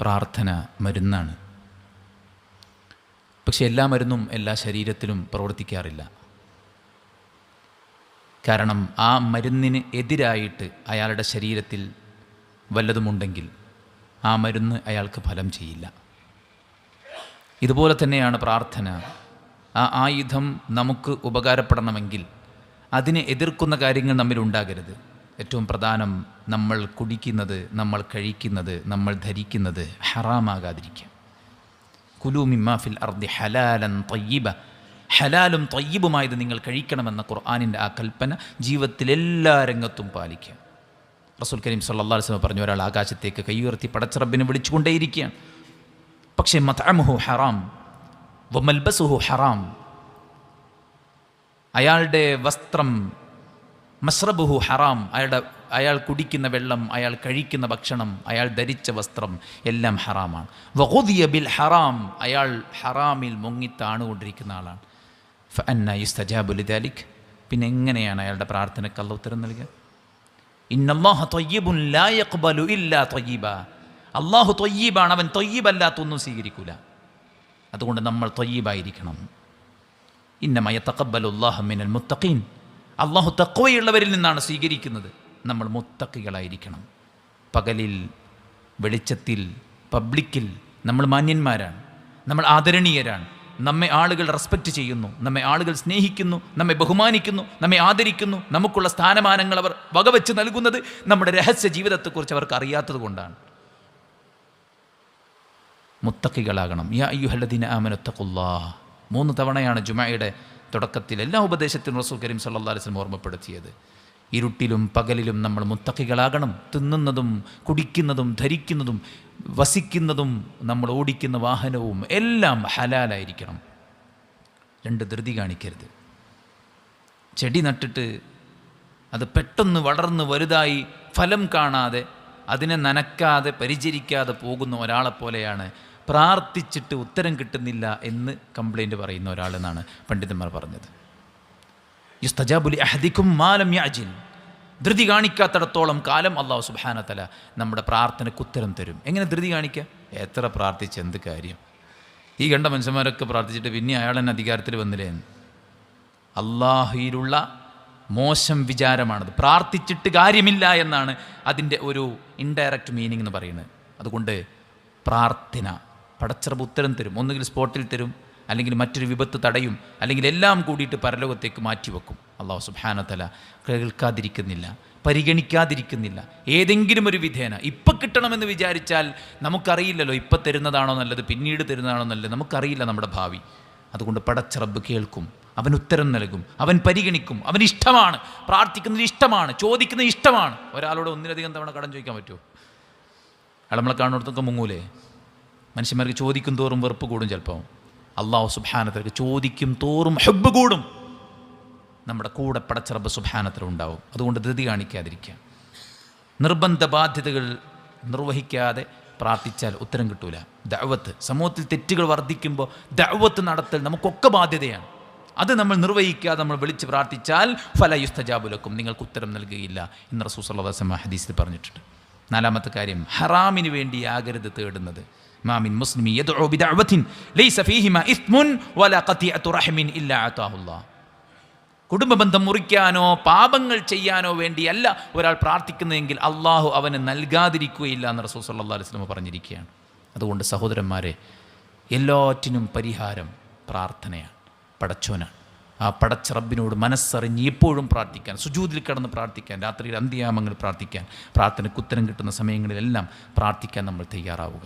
പ്രാർത്ഥന മരുന്നാണ്. പക്ഷെ എല്ലാ മരുന്നും എല്ലാ ശരീരത്തിലും പ്രവർത്തിക്കാറില്ല. കാരണം ആ മരുന്നിന് എതിരായിട്ട് അയാളുടെ ശരീരത്തിൽ വല്ലതുമുണ്ടെങ്കിൽ ആ മരുന്ന് അയാൾക്ക് ഫലം ചെയ്യില്ല. ഇതുപോലെ തന്നെയാണ് പ്രാർത്ഥന. ആ ആയുധം നമുക്ക് ഉപകാരപ്പെടണമെങ്കിൽ അതിനെ എതിർക്കുന്ന കാര്യങ്ങൾ നമ്മിൽ ഉണ്ടാകരുത് ഏറ്റവും പ്രധാനം നമ്മൾ കുടിക്കുന്നത് നമ്മൾ കഴിക്കുന്നത് നമ്മൾ ധരിക്കുന്നത് ഹറാമാകാതിരിക്കുക കുലു മിമ്മാഫിൽ അർദി ഹലാലൻ തയ്യിബ. ഹലാലും തയ്യിബുമായത് നിങ്ങൾ കഴിക്കണമെന്ന ഖുർആാനിന്റെ ആ കൽപ്പന ജീവിതത്തിലെല്ലാ രംഗത്തും പാലിക്കുക റസൂൽ കരീം സല്ലാ വസ്ലം പറഞ്ഞു ഒരാൾ ആകാശത്തേക്ക് കൈയുയർത്തി പടച്ചറബിനെ വിളിച്ചുകൊണ്ടേയിരിക്കുകയാണ്. പക്ഷേ മതഅമുഹു ഹറാം വമൽബസുഹു ഹറാം. അയാളുടെ വസ്ത്രം മസ്രബുഹു ഹറാം. അയാളുടെ അയാൾ കുടിക്കുന്ന വെള്ളം അയാൾ കഴിക്കുന്ന ഭക്ഷണം അയാൾ ധരിച്ച വസ്ത്രം എല്ലാം ഹറാമാണ്. വഹുദിയ ബിൽ ഹറാം. അയാൾ ഹറാമിൽ മുങ്ങി മുങ്ങിത്താണുകൊണ്ടിരിക്കുന്ന ആളാണ്. യുസ്തജാബുലിദാലിക് പിന്നെ എങ്ങനെയാണ് അയാളുടെ പ്രാർത്ഥനയ്ക്ക് അല്ല ഉത്തരം നൽകുക ഇന്നല്ലാഹ തൊയ്യബുൻ ലാ യഖ്ബലു ഇല്ലാ തൊയ്യബ. അള്ളാഹു തൊയ്യീബാണ് അവൻ തൊയ്യീബല്ലാത്തൊന്നും സ്വീകരിക്കൂല. അതുകൊണ്ട് നമ്മൾ തൊയ്യീബായിരിക്കണം. ഇന്നമയ തക്കബലുല്ലാഹ മിനൽ മുത്തഖീൻ. അള്ളാഹു തക്കവയുള്ളവരിൽ നിന്നാണ് സ്വീകരിക്കുന്നത്. നമ്മൾ മുത്തക്കികളായിരിക്കണം പകലിൽ വെളിച്ചത്തിൽ പബ്ലിക്കിൽ നമ്മൾ മാന്യന്മാരാണ്. നമ്മൾ ആദരണീയരാണ്. നമ്മെ ആളുകൾ റെസ്പെക്റ്റ് ചെയ്യുന്നു. നമ്മെ ആളുകൾ സ്നേഹിക്കുന്നു. നമ്മെ ബഹുമാനിക്കുന്നു. നമ്മെ ആദരിക്കുന്നു. നമുക്കുള്ള സ്ഥാനമാനങ്ങൾ അവർ വകവെച്ച് നൽകുന്നത് നമ്മുടെ രഹസ്യ ജീവിതത്തെക്കുറിച്ച് അവർക്ക് അറിയാത്തത് കൊണ്ടാണ്. മുത്തക്കികളാകണം യാ അയ്യുഹല്ലദീന ആമനത്തക്കുല്ലാ മൂന്ന് തവണയാണ് ജുമയുടെ തുടക്കത്തിൽ എല്ലാ ഉപദേശത്തിനും റസൂൽ കരീം സല്ലാ അലിസ്ലം ഓർമ്മപ്പെടുത്തിയത്. ഇരുട്ടിലും പകലിലും നമ്മൾ മുത്തക്കികളാകണം. തിന്നുന്നതും കുടിക്കുന്നതും ധരിക്കുന്നതും വസിക്കുന്നതും നമ്മൾ ഓടിക്കുന്ന വാഹനവും എല്ലാം ഹലാലായിരിക്കണം. രണ്ട് ധൃതി കാണിക്കരുത്. ചെടി നട്ടിട്ട് അത് പെട്ടെന്ന് വളർന്ന് വലുതായി ഫലം കാണാതെ അതിനെ നനക്കാതെ പരിചരിക്കാതെ പോകുന്ന ഒരാളെപ്പോലെയാണ് പ്രാർത്ഥിച്ചിട്ട് ഉത്തരം കിട്ടുന്നില്ല എന്ന് കംപ്ലൈന്റ് പറയുന്ന ഒരാളെന്നാണ് പണ്ഡിതന്മാർ പറഞ്ഞത്. യുസ്തജാബുലി അഹദിക്കും മാലം യാജിൻ ധൃതി കാണിക്കാത്തിടത്തോളം കാലം അള്ളാഹു സുബാനത്തല നമ്മുടെ പ്രാർത്ഥനയ്ക്ക് ഉത്തരം തരും. എങ്ങനെ ധൃതി കാണിക്കുക എത്ര പ്രാർത്ഥിച്ച് എന്ത് കാര്യം? ഈ കണ്ട മനുഷ്യന്മാരൊക്കെ പ്രാർത്ഥിച്ചിട്ട് പിന്നെ അയാൾ തന്നെ അധികാരത്തിൽ വന്നില്ലേ? അള്ളാഹുയിലുള്ള മോശം വിചാരമാണത്. പ്രാർത്ഥിച്ചിട്ട് കാര്യമില്ല എന്നാണ് അതിന്റെ ഒരു ഇൻഡയറക്റ്റ് മീനിങ് എന്ന് പറയുന്നത്. അതുകൊണ്ട് പ്രാർത്ഥന പടച്ചറബ് ഉത്തരം തരും. ഒന്നുകിൽ സ്പോട്ടിൽ തരും അല്ലെങ്കിൽ മറ്റൊരു വിപത്ത് തടയും അല്ലെങ്കിൽ എല്ലാം കൂടിയിട്ട് പരലോകത്തേക്ക് മാറ്റിവെക്കും. അള്ളാഹു സുബാനത്തല കേൾക്കാതിരിക്കുന്നില്ല പരിഗണിക്കാതിരിക്കുന്നില്ല. ഏതെങ്കിലും ഒരു വിധേന ഇപ്പം കിട്ടണമെന്ന് വിചാരിച്ചാൽ നമുക്കറിയില്ലല്ലോ ഇപ്പം തരുന്നതാണോ നല്ലത് പിന്നീട് തരുന്നതാണോ നല്ലത് നമുക്കറിയില്ല നമ്മുടെ ഭാവി. അതുകൊണ്ട് പടച്ചിറബ് കേൾക്കും. അവൻ ഉത്തരം നൽകും. അവൻ പരിഗണിക്കും. അവൻ ഇഷ്ടമാണ്. പ്രാർത്ഥിക്കുന്നത് ഇഷ്ടമാണ്. ചോദിക്കുന്നത് ഇഷ്ടമാണ്. ഒരാളോട് ഒന്നിലധികം തവണ കടം ചോദിക്കാൻ പറ്റുമോ? അയാൾ നമ്മളെ കാണുന്നിടത്തൊക്കെ മുങ്ങൂലേ? മനുഷ്യന്മാർക്ക് ചോദിക്കും തോറും വെറുപ്പ് കൂടും ചിലപ്പോൾ അള്ളാഹു സുബാനത്തിലേക്ക് ചോദിക്കും തോറും ഹെബ് കൂടും. നമ്മുടെ കൂടെ പടച്ചിറബ് സുബാനത്തിൽ ഉണ്ടാവും. അതുകൊണ്ട് ധൃതി കാണിക്കാതിരിക്കുക. നിർബന്ധ ബാധ്യതകൾ നിർവഹിക്കാതെ പ്രാർത്ഥിച്ചാൽ ഉത്തരം കിട്ടൂല. ദഅവത്ത്. സമൂഹത്തിൽ തെറ്റുകൾ വർദ്ധിക്കുമ്പോൾ ദഅവത്ത് നടത്തൽ നമുക്കൊക്കെ ബാധ്യതയാണ്. അത് നമ്മൾ നിർവഹിക്കാതെ നമ്മൾ വിളിച്ച് പ്രാർത്ഥിച്ചാൽ ഫലയുസ്തജാബുലക്കും നിങ്ങൾക്ക് ഉത്തരം നൽകുകയില്ല എന്ന് റസൂസല്ലാസ്മ ഹദീസിൽ പറഞ്ഞിട്ടുണ്ട്. നാലാമത്തെ കാര്യം ഹറാമിന് വേണ്ടി ആകരുത് തേടുന്നത്. മാമിൻ മുസ്ലിം കുടുംബ ബന്ധം മുറിക്കാനോ പാപങ്ങൾ ചെയ്യാനോ വേണ്ടിയല്ല ഒരാൾ പ്രാർത്ഥിക്കുന്നതെങ്കിൽ അള്ളാഹു അവന് നൽകാതിരിക്കുകയില്ല എന്ന് റസൂൽ സല്ലാ അലൈഹി സ്വലമ പറഞ്ഞിരിക്കുകയാണ്. അതുകൊണ്ട് സഹോദരന്മാരെ എല്ലാറ്റിനും പരിഹാരം പ്രാർത്ഥനയാണ്. പടച്ചോനാണ്. ആ പടച്ച റബ്ബിനോട് മനസ്സറിഞ്ഞ് എപ്പോഴും പ്രാർത്ഥിക്കാൻ സുജൂതിൽ കിടന്ന് പ്രാർത്ഥിക്കാൻ രാത്രിയിൽ അന്ത്യാമങ്ങൾ പ്രാർത്ഥിക്കാൻ പ്രാർത്ഥനയ്ക്ക് ഉത്തരം കിട്ടുന്ന സമയങ്ങളിലെല്ലാം പ്രാർത്ഥിക്കാൻ നമ്മൾ തയ്യാറാവുക.